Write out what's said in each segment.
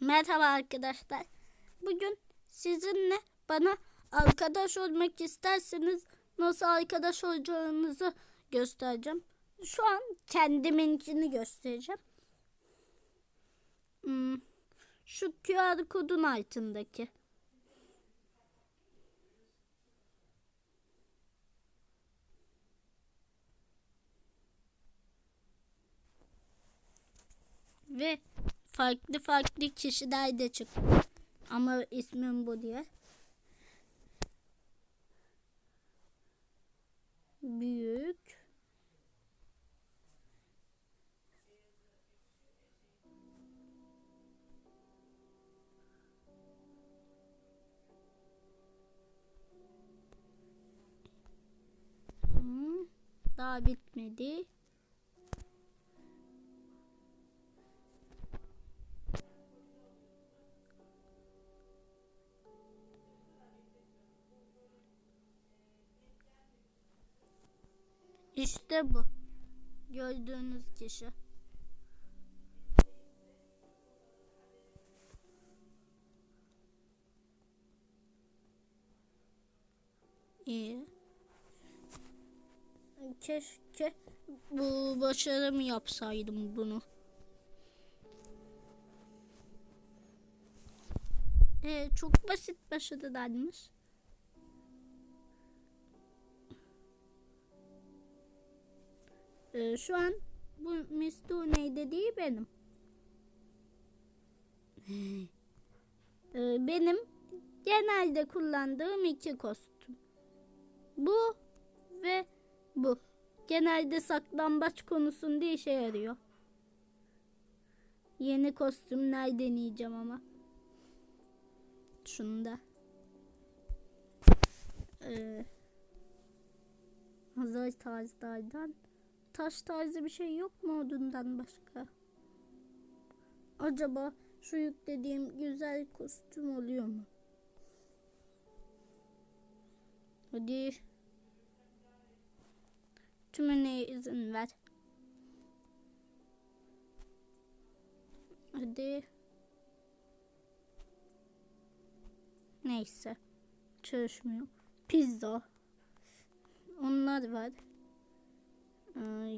Merhaba arkadaşlar. Bugün sizinle bana arkadaş olmak isterseniz nasıl arkadaş olacağınızı göstereceğim. Şu an kendiminkini göstereceğim. Hmm, Şu QR kodun altındaki. Ve farklı farklı kişiler de çıktı. Ama ismim bu diye. Büyük. Daha bitmedi. İşte bu. Gördüğünüz kişi. İyi. Keşke bu başarımı yapsaydım bunu. Ee, çok basit başarılarmış. Ee, şu an bu Mistune dediği benim. Ee, benim genelde kullandığım iki kostüm. Bu ve bu. Genelde saklambaç konusunda işe yarıyor. Yeni kostümler deneyeceğim ama. Şunda. Ee, Hazır tarzlardan taş tarzı bir şey yok mu odundan başka? Acaba şu yüklediğim güzel kostüm oluyor mu? Hadi. Tümüne izin ver. Hadi. Neyse. Çalışmıyor. Pizza. Onlar var.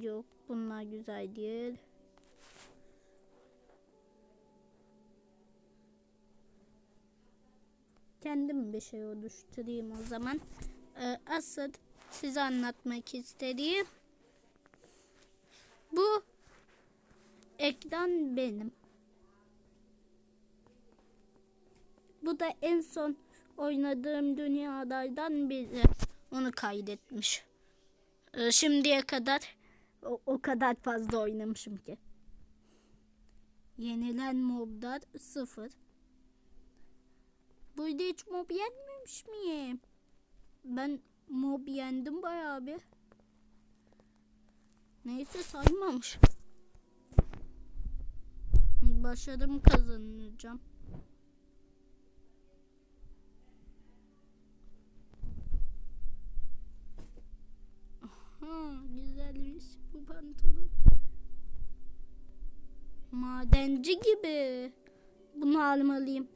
Yok bunlar güzel değil. Kendim bir şey oluşturayım o zaman. Ee, asıl size anlatmak istediğim bu ekran benim. Bu da en son oynadığım dünyalardan biri. Onu kaydetmiş. Ee, şimdiye kadar o, o kadar fazla oynamışım ki. Yenilen moblar sıfır. Burada hiç mob yenmemiş miyim? Ben mob yendim bayağı bir. Neyse saymamış. Başarım kazanacağım. Madenci gibi. Bunu almalıyım.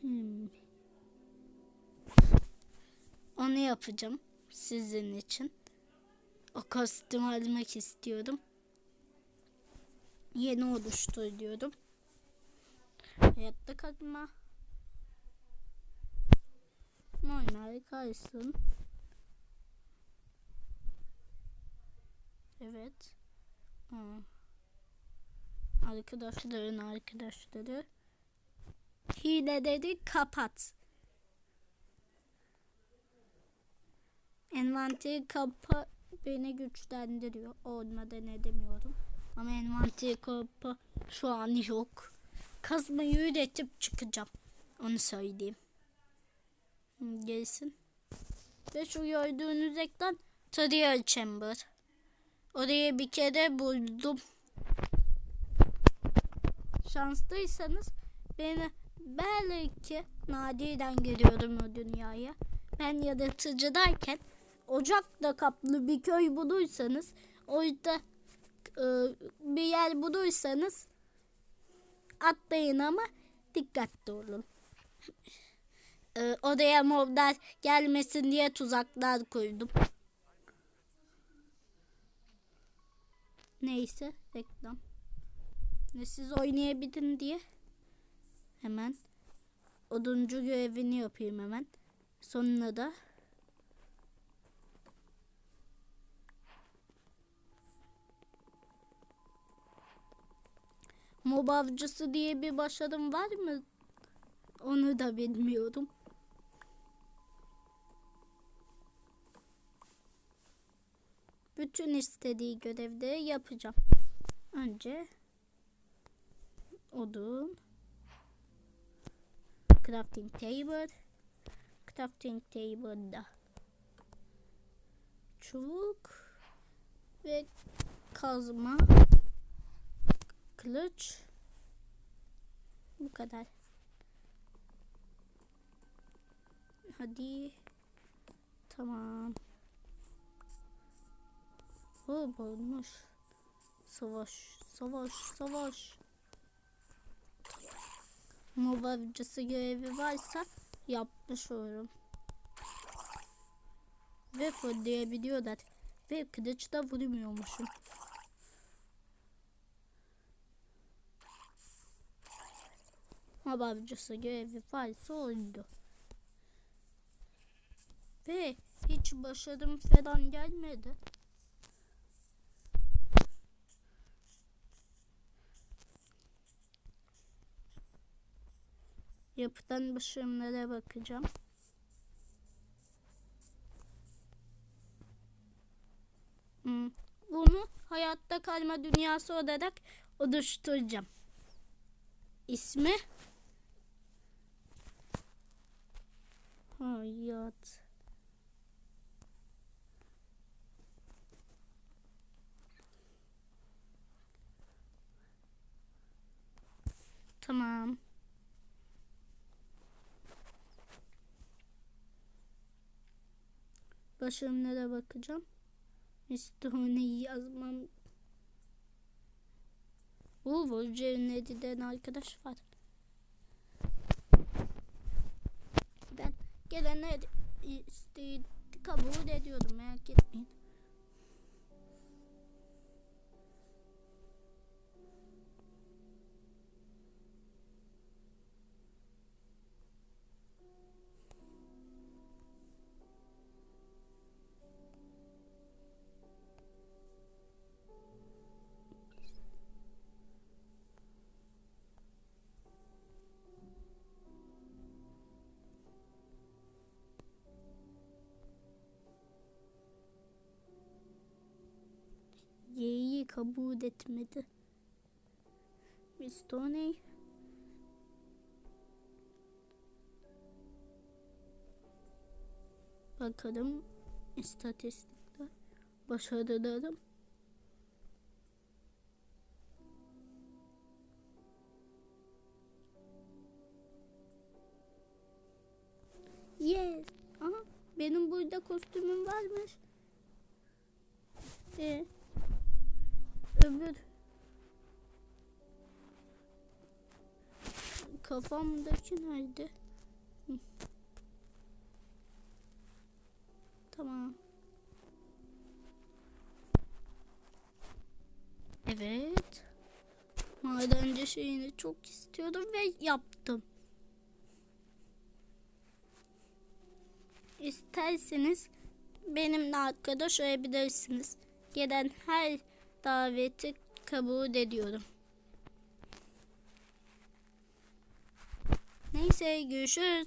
Hmm. Onu yapacağım sizin için. O kostümü almak istiyorum. Yeni oluşturuyorum. Hayatta kalma. Normal kaysın. Evet. Ha. Arkadaşların arkadaşları. Hileleri kapat. Envanteri kapa beni güçlendiriyor. Olmadan edemiyorum. Ama envanteri kapa şu an yok. Kazmayı üretip çıkacağım. Onu söyleyeyim. Gelsin. Ve şu gördüğünüz ekran Trial Chamber. Orayı bir kere buldum. Şanslıysanız beni belki nadiren görüyorum o dünyaya. Ben yaratıcıdayken ocakla kaplı bir köy bulursanız orada e, bir yer bulursanız atlayın ama dikkatli olun. E, oraya moblar gelmesin diye tuzaklar koydum. Neyse reklam. Ne siz oynayabilin diye hemen oduncu görevini yapayım hemen. Sonuna da Mob avcısı diye bir başarım var mı? Onu da bilmiyorum. Bütün istediği görevleri yapacağım. Önce odun crafting table crafting table'da çubuk ve kazma kılıç. Bu kadar. Hadi. Tamam o bulmuş savaş savaş savaş mob avcısı görevi varsa yapmış olurum. Ve fırlayabiliyorlar. Ve kılıçla vurmuyormuşum. Mob avcısı görevi varsa oldu. Ve hiç başarım falan gelmedi. Yapılan başarımlara bakacağım. Hmm. Bunu hayatta kalma dünyası olarak oluşturacağım. İsmi Hayat. Tamam. Başarımlara bakacağım. Mistone'yi yazmam. Wolver Cevnedi'den arkadaş var. Ben gelene isteği kabul ediyorum merak etmeyin. Kabul etmedi. Mistone Bakalım istatistikler. Başarılarım. Yes. Aha, benim burada kostümüm varmış. Ee, öbür kafamdaki nerede? Tamam. Evet. Madenci şeyini çok istiyordum ve yaptım. İsterseniz benimle arkadaş olabilirsiniz. Gelen her daveti kabul ediyorum. Neyse görüşürüz.